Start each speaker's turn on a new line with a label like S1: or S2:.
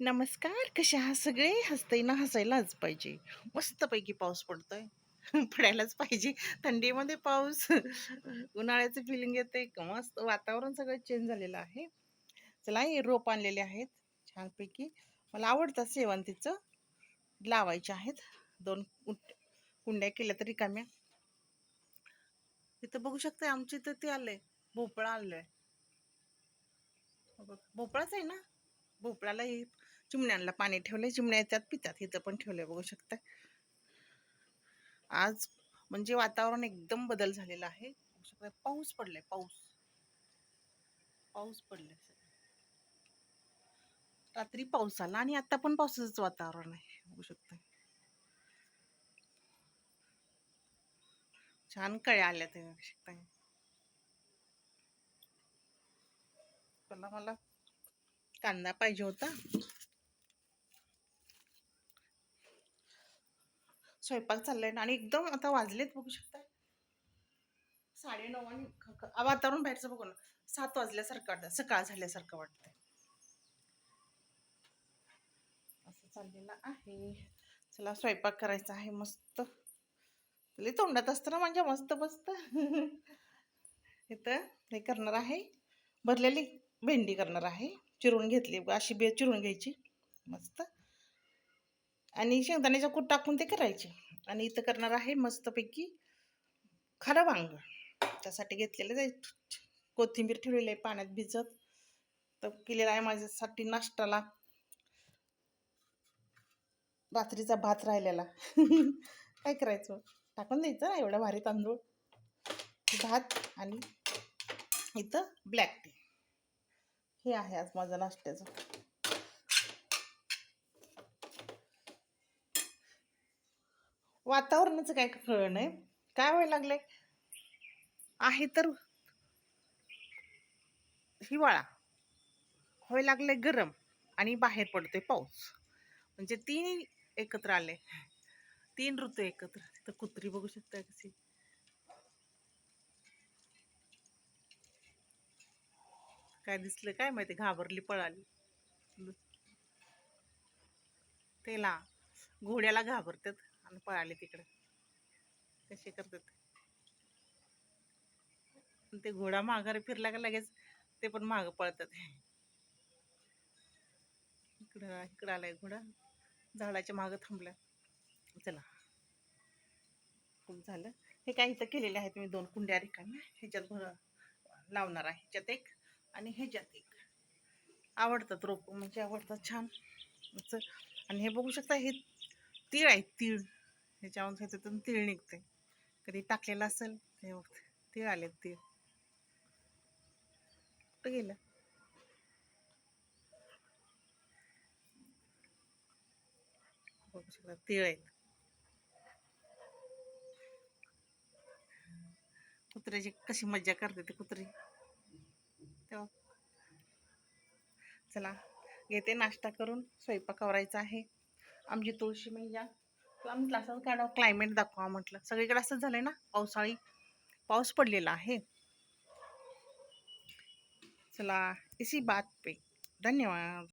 S1: नमस्कार कसे आहात सगळे? हसताय ना हसायलाच पाहिजे. मस्तपैकी पाऊस पडतोय. पडायलाच पाहिजे. थंडीमध्ये पाऊस. उन्हाळ्याचं फिलिंग येते. मस्त वातावरण सगळं चेंज झालेलं आहे. चला हे रोप आणलेले आहेत. छानपैकी. मला आवडतं सेवंतीचं लावायचे आहेत. दोन कुंड्या केल्या तरी कम्या इथं बघू शकता आमच्या इथं ते आलंय. भोपळा आलंय. भोपळाच आहे ना? भोपळ्याला चिमण्यांना पाणी ठेवलंय. चिमण्या येतात पितात. इथं पण ठेवलंय बघू शकता आज म्हणजे वातावरण एकदम बदल झालेला आहे. बघू शकता, पाऊस पडलाय पाऊस. पाऊस पडलाय रात्री पाऊस आला आणि आता पण पावसाचं वातावरण आहे. बघू शकता छान कळ्या आल्या ते बघू शकता मला कांदा पाहिजे होता. स्वयंपाक चाललाय ना आणि एकदम आता वाजलेत बघू शकता साडे नऊ आणि ख- वातावरण बाहेरचं बघू ना. सात वाजल्यासारखं वाटतं सकाळ झाल्यासारखं वाटतंय. असं चाललेलं आहे. चला स्वयंपाक करायचा आहे मस्त. लई तोंडात असतं ना म्हणजे मस्त मस्त. इथं हे करणार आहे. भरलेली भेंडी करणार आहे. चिरून घेतली अशी बे चिरून घ्यायची मस्त. आणि शेंगदाण्याचा कूट टाकून ते करायचे. आणि इथं करणार आहे मस्तपैकी खरं वांग. त्यासाठी घेतलेलं आहे कोथिंबीर ठेवलेली आहे पाण्यात भिजत. तर केलेला आहे माझ्यासाठी नाश्त्याला. रात्रीचा भात राहिलेला. काय करायचं? टाकून द्यायचं ना एवढा भारी तांदूळ. भात आणि इथं ब्लॅक टी हे आहे आज माझं नाश्त्याचं. वातावरणाचं काय कळलं नाही. काय व्हायला लागलंय? आहे तर हिवाळा. व्हायला लागले गरम आणि बाहेर पडतोय पाऊस. म्हणजे तीन एकत्र आले. तीन ऋतू एकत्र. तर कुत्री बघू शकता कशी? काय दिसलं काय माहिती घाबरली पळाली. तेला घोड्याला घाबरतात आणि पळाले तिकडं. कसे करतात आणि ते घोडा माघार फिरला का लगेच ते पण मागं पळतात. इकडं इकडं आलाय घोडा. झाडाच्या मागं थांबला. चला. खूप झालं. हे काय इथं केलेले आहेत मी दोन कुंड्या रिकाम्या. ह्याच्यात भर लावणार आहे. ह्याच्यात एक आणि ह्याच्यात एक आवडतात रोप म्हणजे आवडतात छान. आणि हे बघू शकता हे तीळ आहेत तीळ. ह्याच्यावर ह्याच्यातून तीळ निघते कधी टाकलेलं असेल ते बघ, तीळ आलेत तीळ. कुठं गेलं? बघू शकता तीळ आहेत. कुत्र्याची कशी मज्जा करते ते कुत्री. ठेव चला घेते नाश्ता करून स्वयंपाक करायचा आहे. आमची तुळशी मैया आम्ही असं काढावं क्लायमेट दाखवा म्हटलं. सगळीकडे असंच झालंय ना पावसाळी. पाऊस पडलेला आहे. चला इसी बात पे. धन्यवाद.